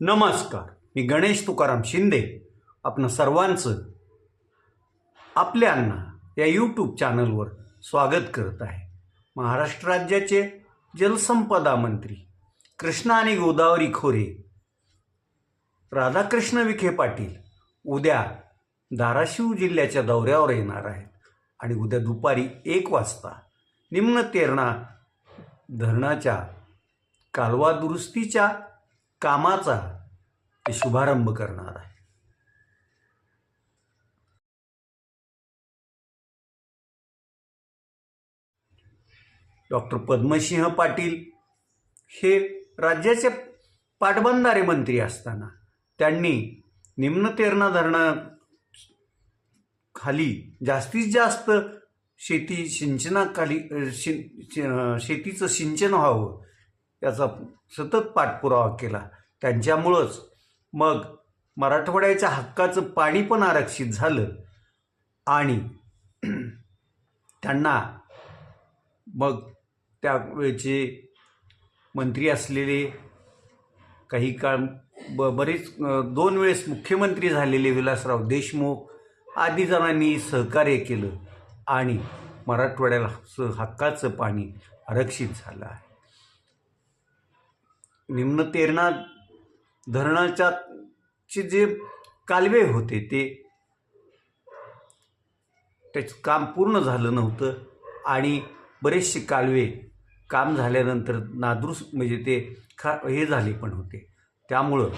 नमस्कार. मी गणेश तुकाराम शिंदे. आपण सर्वांचं आपल्या या यूट्यूब चॅनलवर स्वागत करत आहे. महाराष्ट्र राज्याचे जलसंपदा मंत्री कृष्णा आणि गोदावरी खोरे राधाकृष्ण विखे पाटील उद्या धाराशिव जिल्ह्याच्या दौऱ्यावर येणार आहेत. आणि उद्या दुपारी एक वाजता निम्न तेरणा धरणाच्या कालवा दुरुस्तीच्या कामाचा ते शुभारंभ करणार आहे. डॉक्टर पद्मसिंह पाटील हे राज्याचे पाटबंधारे मंत्री असताना त्यांनी निम्न तेरणा धरणा खाली जास्तीत जास्त शेती सिंचनाखाली शे शेतीचं सिंचन व्हावं याचा सतत पाठपुरावा केला. त्यांच्यामुळंच मग मराठवाड्याच्या हक्काचं पाणी पण आरक्षित झालं आणि त्यांना मग त्यावेळेचे मंत्री असलेले काही काळ ब बरेच दोन वेळेस मुख्यमंत्री झालेले विलासराव देशमुख आदी जणांनी सहकार्य केलं आणि मराठवाड्याला स हक्काचं पाणी आरक्षित झालं आहे. निम्न तेरणा धरणाच्या चे जे कालवे होते ते त्याचं काम पूर्ण झालं नव्हतं आणि बरेचसे कालवे काम झाल्यानंतर नादुरुस्त म्हणजे ते खा हे झाले पण होते. त्यामुळं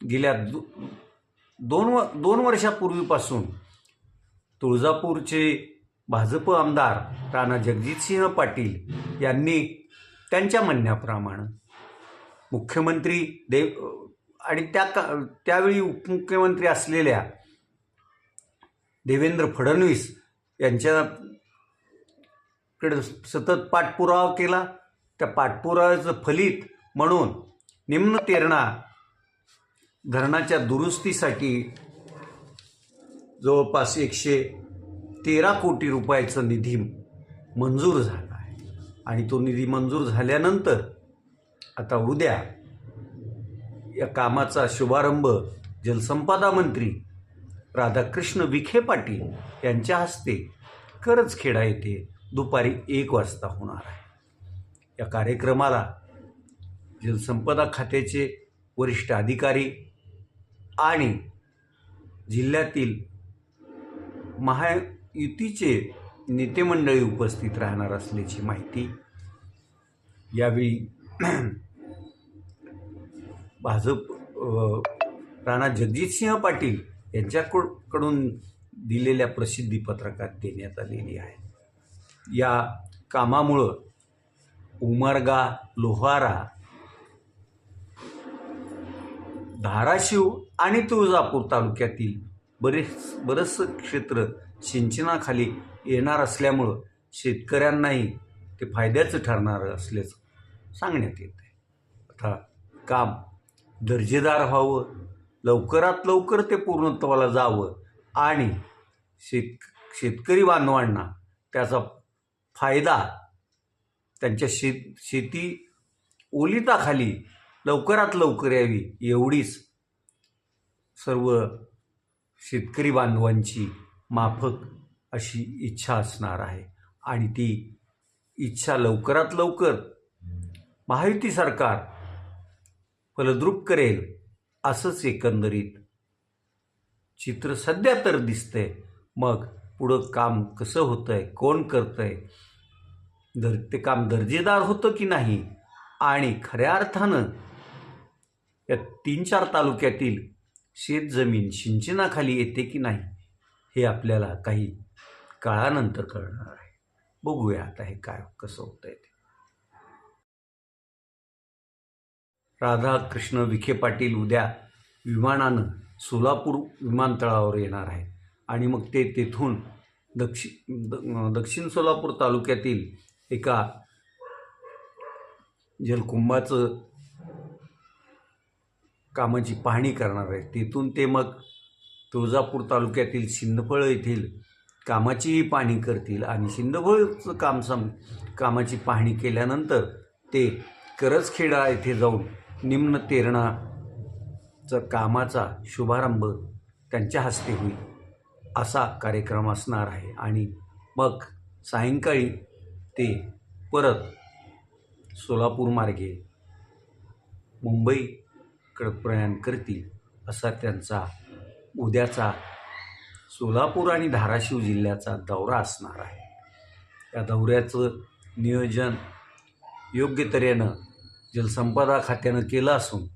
गेल्या दो दोन व दोन वर्षापूर्वीपासून तुळजापूरचे भाजप आमदार राणा जगजितसिंह पाटील यांनी त्यांच्या म्हणण्याप्रमाणे मुख्यमंत्री देव आणि त्या का त्यावेळी उपमुख्यमंत्री असलेल्या देवेंद्र फडणवीस यांच्याकडे सतत पाठपुरावा केला. त्या पाठपुराव्याचं फलित म्हणून निम्न तेरणा धरणाच्या दुरुस्तीसाठी जवळपास एकशे तेरा कोटी रुपयाचा निधी मंजूर झाला आहे. आणि तो निधी मंजूर झाल्यानंतर आता उद्या या कामाचा शुभारंभ जलसंपदा मंत्री राधाकृष्ण विखे पाटील यांच्या हस्ते करजखेडा येथे दुपारी एक वाजता होणार आहे. या कार्यक्रमाला जलसंपदा खात्याचे वरिष्ठ अधिकारी आणि जिल्ह्यातील महायुतीचे नेतेमंडळी उपस्थित राहणार असल्याची माहिती यावेळी भाजप राणा जगजितसिंह पाटील यांच्याकडून दिलेल्या प्रसिद्धी पत्रकात देण्यात आलेली आहे. या कामामुळं उमरगा लोहारा धाराशिव आणि तुळजापूर तालुक्यातील बरेच बरंचसं क्षेत्र सिंचनाखाली येणार असल्यामुळं शेतकऱ्यांनाही ते फायद्याचं ठरणार असल्याचं सांगण्यात येत आहे आता काम दर्जेदार व्हावं लवकरात लवकर ते पूर्णत्वाला जावं आणि शेत शेतकरी बांधवांना त्याचा फायदा त्यांच्या शेत शेती ओलिताखाली लवकरात लवकर यावी एवढीच सर्व शेतकरी बांधवांची माफक अशी इच्छा असणार आहे. आणि ती इच्छा लवकरात लवकर महायुती सरकार फलद्रूप करेल असंच एकंदरीत चित्र सध्या तर दिसतंय. मग पुढं काम कसं होतंय? कोण करतंय? दर ते काम दर्जेदार होतं की नाही? आणि खऱ्या अर्थानं या तीन चार तालुक्यातील शेतजमीन सिंचनाखाली येते की नाही हे आपल्याला काही काळानंतर कळणार आहे. बघूया आता हे काय कसं होतंय राधाकृष्ण विखे पाटील उद्या विमानानं सोलापूर विमानतळावर येणार आहे आणि मग ते तेथून दक्षिण द- दक्षिण सोलापूर तालुक्यातील एका जलकुंभाचं कामाची पाहणी करणार आहे तेथून ते मग तुळजापूर तालुक्यातील शिंदफळ येथील कामाचीही पाहणी करतील आणि शिंदफळचं काम सम कामाची पाहणी केल्यानंतर ते करजखेडा येथे जाऊन निम्न तेरणाचं कामाचा शुभारंभ त्यांच्या हस्ते होईल असा कार्यक्रम असणार आहे. आणि मग सायंकाळी ते परत सोलापूर मार्गे मुंबईकडं प्रयाण करतील असा त्यांचा उद्याचा सोलापूर आणि धाराशिव जिल्ह्याचा दौरा असणार आहे. या दौऱ्याचं नियोजन योग्य तऱ्हेनं जलसंपदा खात्यानं केलं असून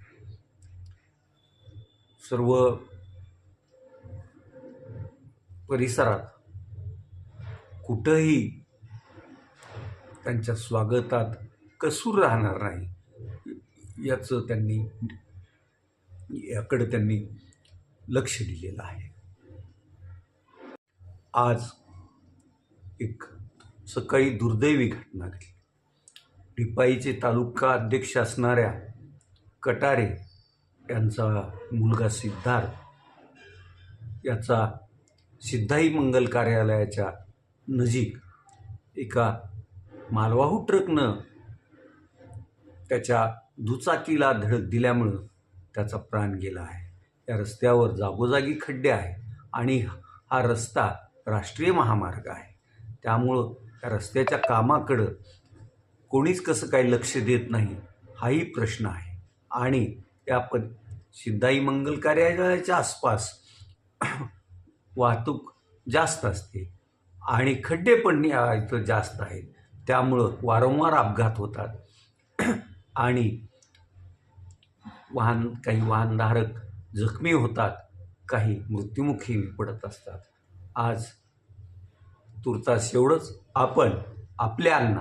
सर्व परिसरात कुठंही त्यांच्या स्वागतात कसूर राहणार नाही याचं त्यांनी याकडे त्यांनी लक्ष दिलेलं आहे. आज एक सकाळी दुर्दैवी घटना घडली. टिपाईचे तालुका अध्यक्ष असणाऱ्या कटारे यांचा मुलगा सिद्धार्थ. याचा सिद्धाई मंगल कार्यालयाच्या नजीक एका मालवाहू ट्रकनं त्याच्या दुचाकीला धडक दिल्यामुळं त्याचा प्राण गेला आहे. या रस्त्यावर जागोजागी खड्डे आहे आणि हा रस्ता राष्ट्रीय महामार्ग आहे. त्यामुळं त्या रस्त्याच्या कामाकडं कोणीच कसं काही लक्ष देत नाही हाही प्रश्न आहे. आणि त्या प सिद्धाई मंगल कार्यालयाच्या आसपास वाहतूक जास्त असते आणि खड्डे पण इथं जास्त आहेत. त्यामुळं वारंवार अपघात होतात. आणि वाहन काही वाहनधारक जखमी होतात काही मृत्युमुखी पडत असतात. आज तुर्तास एवढंच. आपण आपल्यांना